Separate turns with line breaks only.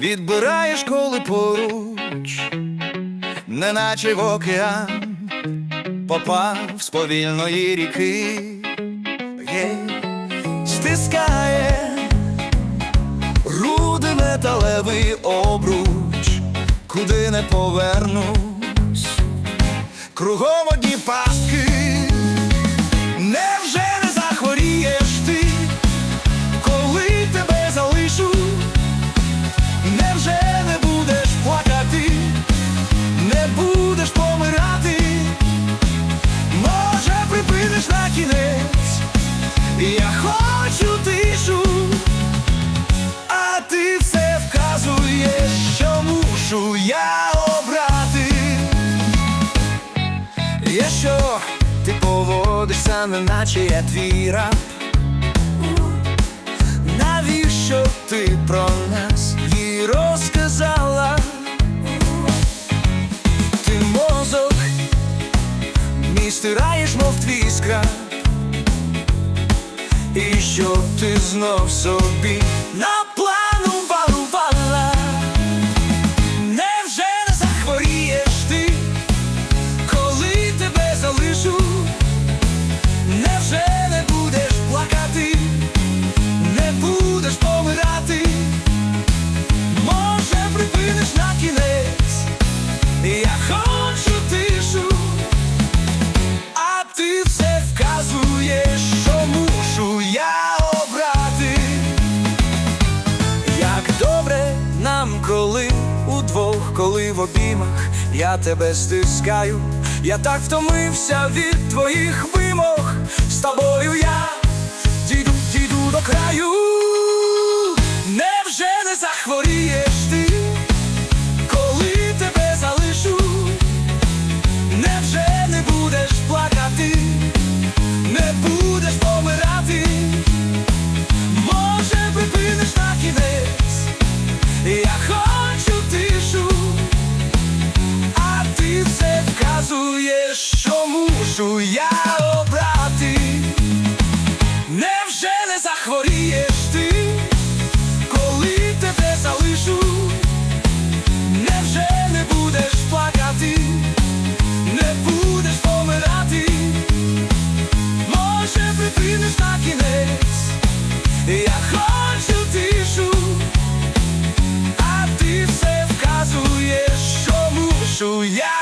відбираєш коли поруч, неначе в океан попав з повільної ріки, Гей, стискає руди металевий обруч, куди не повернусь, кругом Якщо ти поводишся, неначе я твій раб Навіщо ти про нас їй розказала? Ти мозок мій стираєш, мов твій скраб І що ти знов собі коли в обіймах я тебе стискаю, я так втомився від твоїх вимог, з тобою я знає, що мушу я обрати, невже не захворієш ти, коли тебе залишу, невже не будеш плакати, не будеш помирати, може припиниш на кінець, я хочу тишу, а ти все вказуєш, що мушу я.